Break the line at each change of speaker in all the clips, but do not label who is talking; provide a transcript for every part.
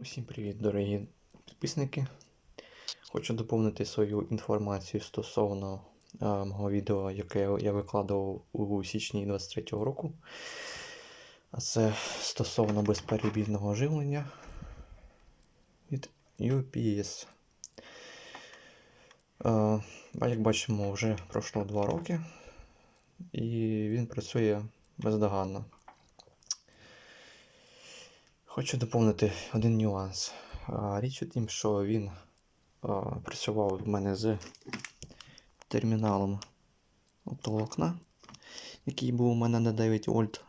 Усім привіт, дорогі підписники. Хочу доповнити свою інформацію стосовно е, мого відео, яке я викладав у січні 23-го року. Це стосовно безперебійного живлення від UPS. Е, а як бачимо, вже пройшло 2 роки, і він працює бездоганно. Хочу доповнити один нюанс. Річ у тім, що він працював в мене з терміналом оптоволокна, який був у мене на 9 вольт.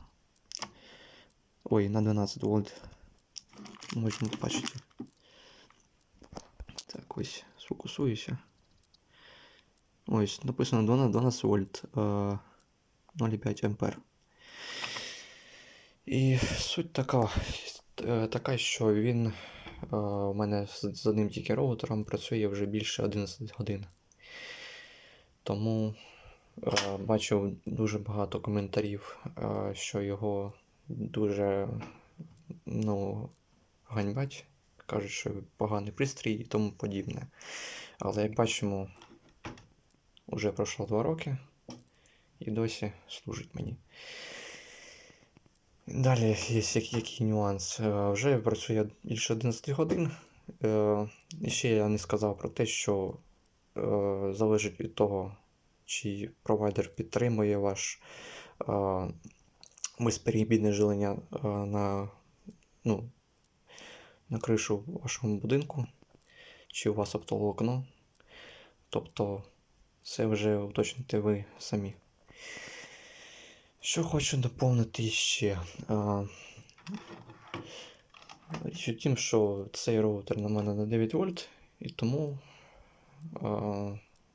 Ой, на 12 вольт. Можемо бачити. Так, ось сфокусуюся. Ось, написано 12, 12 вольт. 0,5 ампер. І суть така, така, що він е, у мене з, одним тільки роутером працює вже більше 11 годин. Тому е, бачив дуже багато коментарів, е, що його дуже ну, ганьбать, кажуть, що поганий пристрій і тому подібне. Але як бачимо, вже пройшло 2 роки і досі служить мені. Далі є який, нюанс. Е, Вже працює більше 11 годин. Е, І ще я не сказав про те, що е, залежить від того, чи провайдер підтримує ваш безперебійне жилення на, ну, на кришу вашому будинку, чи у вас оптоволокно. Тобто це вже уточните ви самі. Що хочу доповнити ще. Річ у тім, що цей роутер на мене на 9 вольт, і тому, а,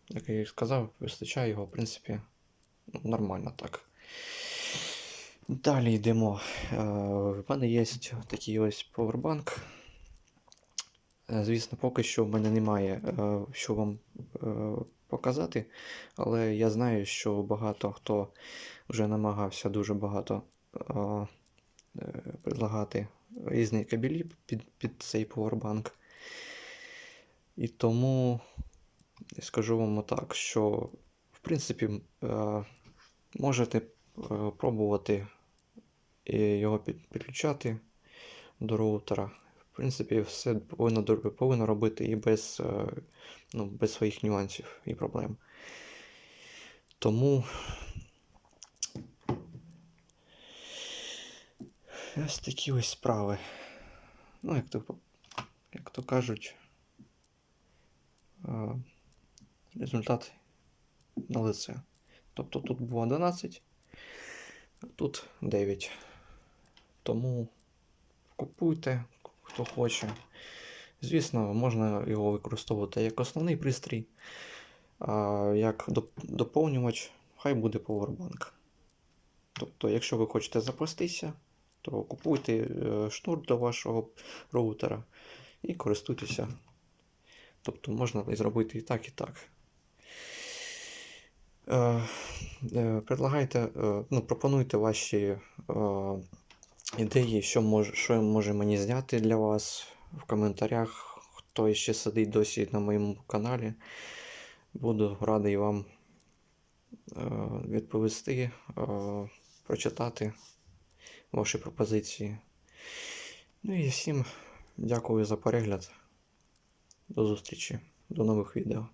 як я і сказав, вистачає його, в принципі, ну, нормально так. Далі йдемо. В мене є такий ось повербанк. Е, Звісно, поки що в мене немає, е, що вам е, показати, але я знаю, що багато хто вже намагався дуже багато предлагати різні кабелі під, під цей повербанк. І тому скажу вам так, що в принципі можете пробувати його підключати до роутера. Принципі, все повинно, повинно робити і без, е, ну, без своїх нюансів і проблем. Тому ось такі ось справи. Ну, як то, як то кажуть, е, результат на лице. Тобто тут було 12, а тут 9. Тому купуйте, хто хоче. Звісно, можна його використовувати як основний пристрій, як доповнювач, хай буде Powerbank. Тобто, якщо ви хочете запастися, то купуйте е, шнур для вашого роутера і користуйтеся. Тобто можна зробити і так, і так. Е, е, Предлагайте, ну, пропонуйте ваші ідеї, що може, що може мені зняти для вас в коментарях. Хто ще сидить досі на моєму каналі. Буду радий вам е, відповісти, е, прочитати ваші пропозиції. Ну і всім дякую за перегляд. До зустрічі, до нових відео.